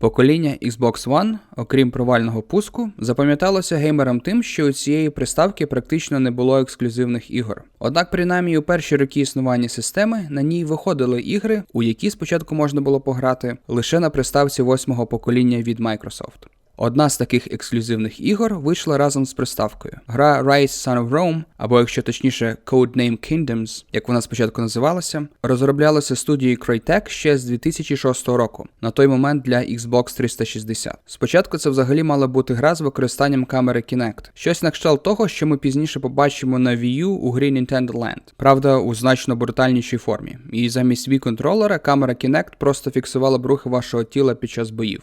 Покоління Xbox One, окрім провального пуску, запам'яталося геймерам тим, що у цієї приставки практично не було ексклюзивних ігор. Однак, принаймні у перші роки існування системи на ній виходили ігри, у які спочатку можна було пограти лише на приставці восьмого покоління від Microsoft. Одна з таких ексклюзивних ігор вийшла разом з приставкою. Гра Rise Son of Rome, або якщо точніше Codename Kingdoms, як вона спочатку називалася, розроблялася студією Crytek ще з 2006 року, на той момент для Xbox 360. Спочатку це взагалі мала бути гра з використанням камери Kinect, щось на кшталт того, що ми пізніше побачимо на Wii U у грі Nintendo Land, правда, у значно брутальнішій формі. І замість Wii контролера камера Kinect просто фіксувала б рухи вашого тіла під час боїв.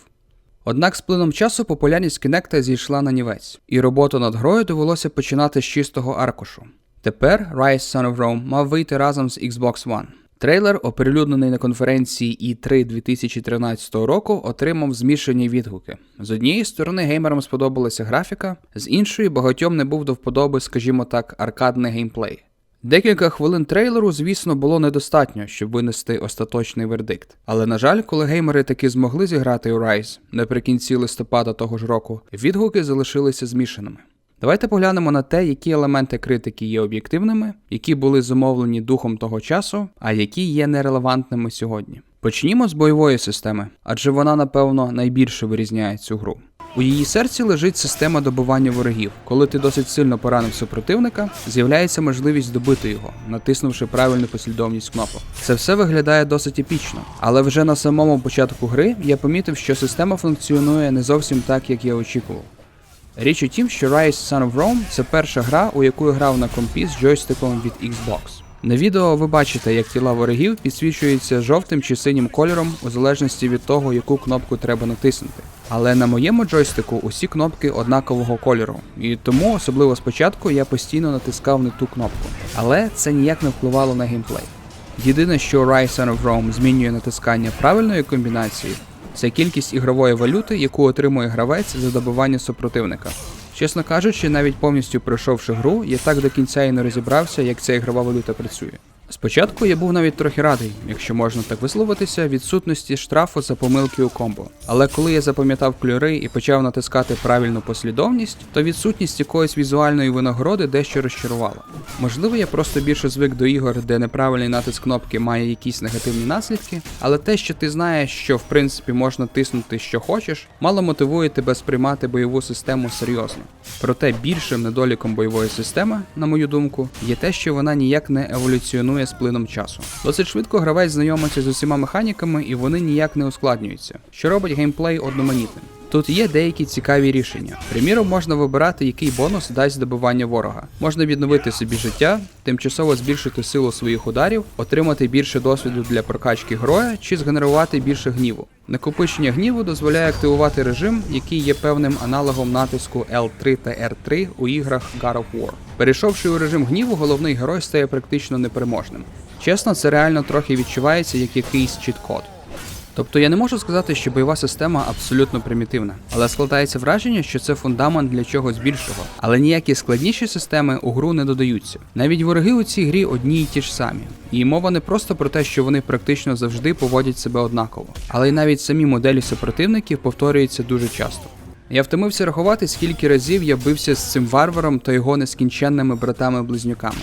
Однак з плином часу популярність Кінекта зійшла на нівець, і роботу над грою довелося починати з чистого аркушу. Тепер Rise Son of Rome мав вийти разом з Xbox One. Трейлер, оприлюднений на конференції E3 2013 року, отримав змішані відгуки. З однієї сторони геймерам сподобалася графіка, з іншої багатьом не був до вподоби, скажімо так, аркадний геймплей. Декілька хвилин трейлеру, звісно, було недостатньо, щоб винести остаточний вердикт. Але на жаль, коли геймери таки змогли зіграти у Rise наприкінці листопада того ж року, відгуки залишилися змішаними. Давайте поглянемо на те, які елементи критики є об'єктивними, які були зумовлені духом того часу, а які є нерелевантними сьогодні. Почнімо з бойової системи, адже вона, напевно, найбільше вирізняє цю гру. У її серці лежить система добивання ворогів. Коли ти досить сильно поранив супротивника, з'являється можливість добити його, натиснувши правильну послідовність кнопок. Це все виглядає досить епічно, але вже на самому початку гри я помітив, що система функціонує не зовсім так, як я очікував. Річ у тім, що Rise Son of Rome це перша гра, у яку я грав на компі з джойстиком від Xbox. На відео ви бачите, як тіла ворогів підсвічуються жовтим чи синім кольором у залежності від того, яку кнопку треба натиснути. Але на моєму джойстику усі кнопки однакового кольору, і тому, особливо спочатку, я постійно натискав не ту кнопку. Але це ніяк не впливало на геймплей. Єдине, що Rise of Rome змінює натискання правильної комбінації, це кількість ігрової валюти, яку отримує гравець за добивання супротивника. Чесно кажучи, навіть повністю пройшовши гру, я так до кінця і не розібрався, як ця ігрова валюта працює. Спочатку я був навіть трохи радий, якщо можна так висловитися, відсутності штрафу за помилки у комбо. Але коли я запам'ятав кольори і почав натискати правильну послідовність, то відсутність якоїсь візуальної винагороди дещо розчарувала. Можливо, я просто більше звик до ігор, де неправильний натиск кнопки має якісь негативні наслідки, але те, що ти знаєш, що в принципі можна тиснути що хочеш, мало мотивує тебе сприймати бойову систему серйозно. Проте більшим недоліком бойової системи, на мою думку, є те, що вона ніяк не еволюціонує з плином часу. Досить швидко гравець знайомиться з усіма механіками і вони ніяк не ускладнюються, що робить геймплей одноманітним. Тут є деякі цікаві рішення. Приміром, можна вибирати, який бонус дасть добивання ворога. Можна відновити собі життя, тимчасово збільшити силу своїх ударів, отримати більше досвіду для прокачки героя чи згенерувати більше гніву. Накопичення гніву дозволяє активувати режим, який є певним аналогом натиску L3 та R3 у іграх God of War. Перейшовши у режим гніву, головний герой стає практично непереможним. Чесно, це реально трохи відчувається як якийсь чіт-код. Тобто я не можу сказати, що бойова система абсолютно примітивна, але складається враження, що це фундамент для чогось більшого. Але ніякі складніші системи у гру не додаються. Навіть вороги у цій грі одні й ті ж самі. І мова не просто про те, що вони практично завжди поводять себе однаково, але й навіть самі моделі супротивників повторюються дуже часто. Я втомився рахувати, скільки разів я бився з цим варваром та його нескінченними братами-близнюками.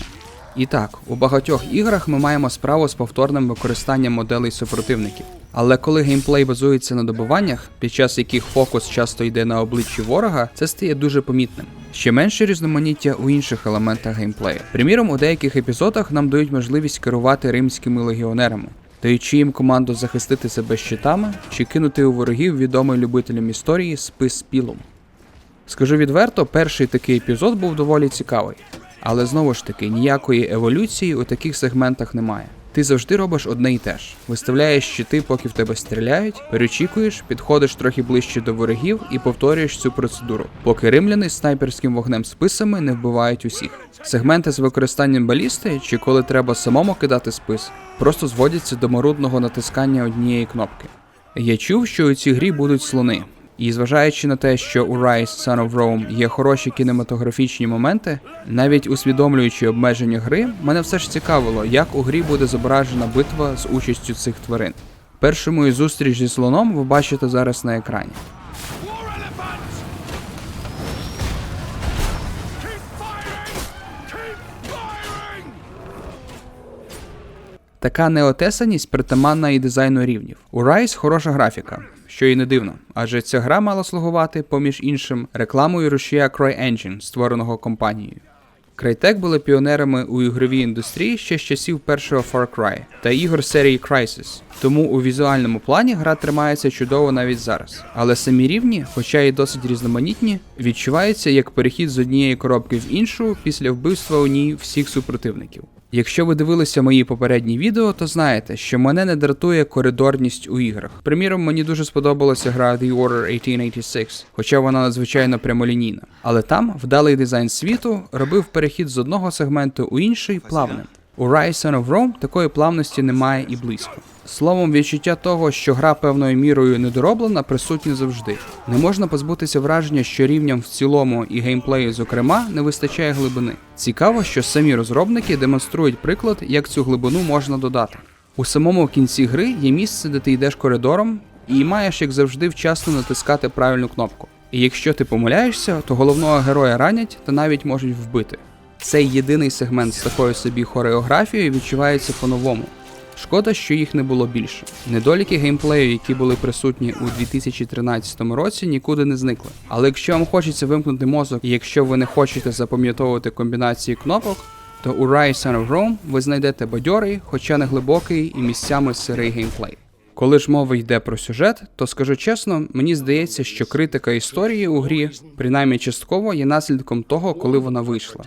І так, у багатьох іграх ми маємо справу з повторним використанням моделей супротивників. Але коли геймплей базується на добиваннях, під час яких фокус часто йде на обличчі ворога, це стає дуже помітним. Ще менше різноманіття у інших елементах геймплею. Приміром, у деяких епізодах нам дають можливість керувати римськими легіонерами, даючи їм команду захистити себе щитами чи кинути у ворогів відомий любителям історії спис пілом. Скажу відверто, перший такий епізод був доволі цікавий. Але знову ж таки, ніякої еволюції у таких сегментах немає. Ти завжди робиш одне і те ж: виставляєш щити, поки в тебе стріляють, перечікуєш, підходиш трохи ближче до ворогів і повторюєш цю процедуру, поки римляни з снайперським вогнем списами не вбивають усіх. Сегменти з використанням балісти, чи коли треба самому кидати спис, просто зводяться до марудного натискання однієї кнопки. Я чув, що у цій грі будуть слони. І зважаючи на те, що у Rise Son of Rome є хороші кінематографічні моменти, навіть усвідомлюючи обмеження гри, мене все ж цікавило, як у грі буде зображена битва з участю цих тварин. Першу мою зустріч зі слоном ви бачите зараз на екрані. Така неотесаність притаманна і дизайну рівнів. У Rise хороша графіка, що і не дивно, адже ця гра мала слугувати, поміж іншим, рекламою рушія CryEngine, створеного компанією. Crytek були піонерами у ігровій індустрії ще з часів першого Far Cry та ігор серії Crysis, тому у візуальному плані гра тримається чудово навіть зараз. Але самі рівні, хоча і досить різноманітні, відчуваються як перехід з однієї коробки в іншу після вбивства у ній всіх супротивників. Якщо ви дивилися мої попередні відео, то знаєте, що мене не дратує коридорність у іграх. Приміром, мені дуже сподобалася гра The Order 1886, хоча вона надзвичайно прямолінійна. Але там вдалий дизайн світу робив перехід з одного сегменту у інший плавним. У Rise of Rome такої плавності немає і близько. Словом, відчуття того, що гра певною мірою недороблена, присутнє завжди. Не можна позбутися враження, що рівням в цілому і геймплею, зокрема, не вистачає глибини. Цікаво, що самі розробники демонструють приклад, як цю глибину можна додати. У самому кінці гри є місце, де ти йдеш коридором, і маєш, як завжди, вчасно натискати правильну кнопку. І якщо ти помиляєшся, то головного героя ранять та навіть можуть вбити. Цей єдиний сегмент з такою собі хореографією відчувається по-новому. Шкода, що їх не було більше. Недоліки геймплею, які були присутні у 2013 році, нікуди не зникли. Але якщо вам хочеться вимкнути мозок, і якщо ви не хочете запам'ятовувати комбінації кнопок, то у Rise Son of Rome ви знайдете бадьорий, хоча не глибокий і місцями сирий геймплей. Коли ж мова йде про сюжет, то скажу чесно, мені здається, що критика історії у грі, принаймні частково, є наслідком того, коли вона вийшла.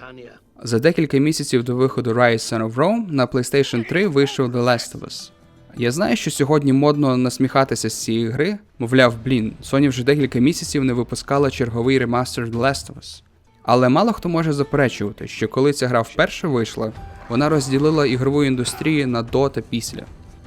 За декілька місяців до виходу Rise Son of Rome на PlayStation 3 вийшов The Last of Us. Я знаю, що сьогодні модно насміхатися з цієї гри, мовляв, блін, Sony вже декілька місяців не випускала черговий ремастер The Last of Us. Але мало хто може заперечувати, що коли ця гра вперше вийшла, вона розділила ігрову індустрію на до та після.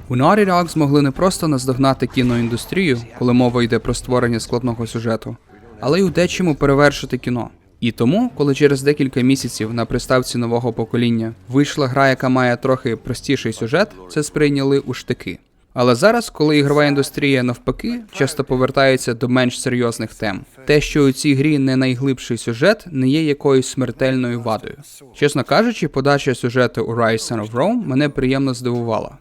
У Naughty Dog змогли не просто наздогнати кіноіндустрію, коли мова йде про створення складного сюжету, але й у дечому перевершити кіно. І тому, коли через декілька місяців на приставці нового покоління вийшла гра, яка має трохи простіший сюжет, це сприйняли у штики. Але зараз, коли ігрова індустрія навпаки часто повертається до менш серйозних тем, те, що у цій грі не найглибший сюжет, не є якоюсь смертельною вадою. Чесно кажучи, подача сюжету у Rise of Rome мене приємно здивувала.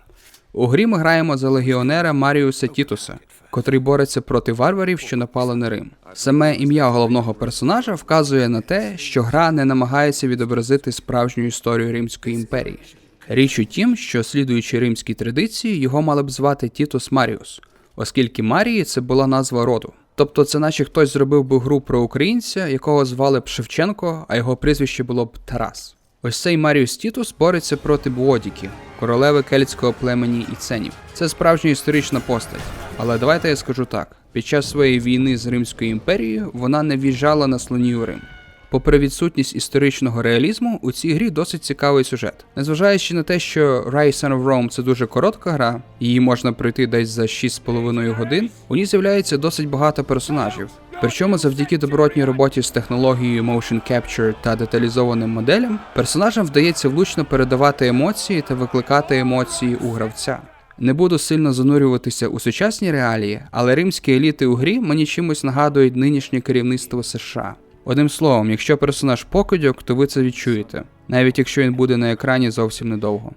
У грі ми граємо за легіонера Маріуса Тітуса, котрий бореться проти варварів, що напали на Рим. Саме ім'я головного персонажа вказує на те, що гра не намагається відобразити справжню історію Римської імперії. Річ у тім, що слідуючи римській традиції, його мали б звати Тітус Маріус, оскільки Марії це була назва роду. Тобто це наче хтось зробив би гру про українця, якого звали б Шевченко, а його прізвище було б Тарас. Ось цей Маріус Тітус бореться проти Буодіки, королеви кельтського племені іценів. Це справжня історична постать. Але давайте я скажу так: під час своєї війни з Римською імперією вона не в'їжджала на слоні у Рим. Попри відсутність історичного реалізму, у цій грі досить цікавий сюжет. Незважаючи на те, що Rise of Rome це дуже коротка гра, її можна пройти десь за 6,5 годин, у ній з'являється досить багато персонажів. Причому завдяки добротній роботі з технологією Motion Capture та деталізованим моделям, персонажам вдається влучно передавати емоції та викликати емоції у гравця. Не буду сильно занурюватися у сучасні реалії, але римські еліти у грі мені чимось нагадують нинішнє керівництво США. Одним словом, якщо персонаж покидьок, то ви це відчуєте, навіть якщо він буде на екрані зовсім недовго.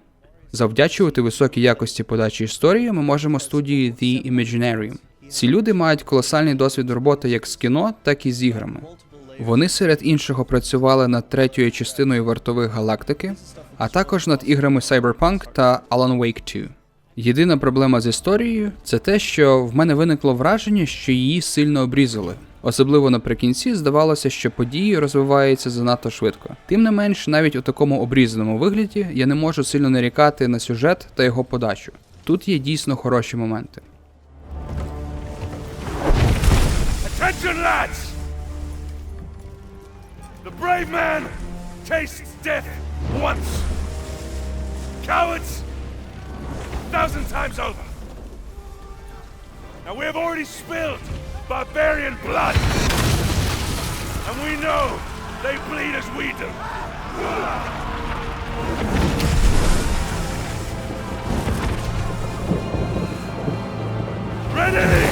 Завдячувати високій якості подачі історії ми можемо студії The Imaginarium. Ці люди мають колосальний досвід роботи як з кіно, так і з іграми. Вони серед іншого працювали над третьою частиною вартових галактики, а також над іграми Cyberpunk та Alan Wake 2. Єдина проблема з історією це те, що в мене виникло враження, що її сильно обрізали. Особливо наприкінці здавалося, що події розвиваються занадто швидко. Тим не менш, навіть у такому обрізаному вигляді я не можу сильно нарікати на сюжет та його подачу. Тут є дійсно хороші моменти. Attention, lads! The brave man tastes death once. Cowards, a thousand times over. Now we have already spilled barbarian blood. And we know they bleed as we do. Ready!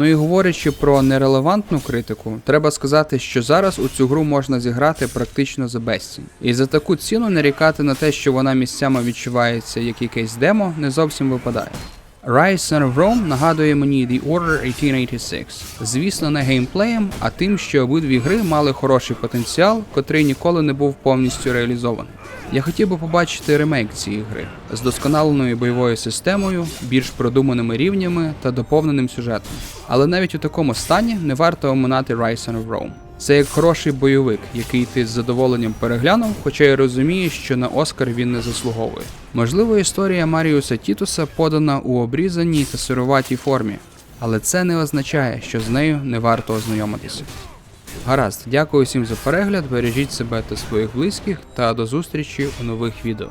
Ну і говорячи про нерелевантну критику, треба сказати, що зараз у цю гру можна зіграти практично за безцінь. І за таку ціну нарікати на те, що вона місцями відчувається як якесь демо, не зовсім випадає. Rise of Rome нагадує мені The Order 1886. Звісно, не геймплеєм, а тим, що обидві гри мали хороший потенціал, котрий ніколи не був повністю реалізований. Я хотів би побачити ремейк цієї гри з досконаленою бойовою системою, більш продуманими рівнями та доповненим сюжетом. Але навіть у такому стані не варто оминати Rise of Rome. Це як хороший бойовик, який ти з задоволенням переглянув, хоча й розумієш, що на Оскар він не заслуговує. Можливо, історія Маріуса Тітуса подана у обрізаній та сируватій формі, але це не означає, що з нею не варто ознайомитися. Гаразд, дякую всім за перегляд, бережіть себе та своїх близьких та до зустрічі у нових відео.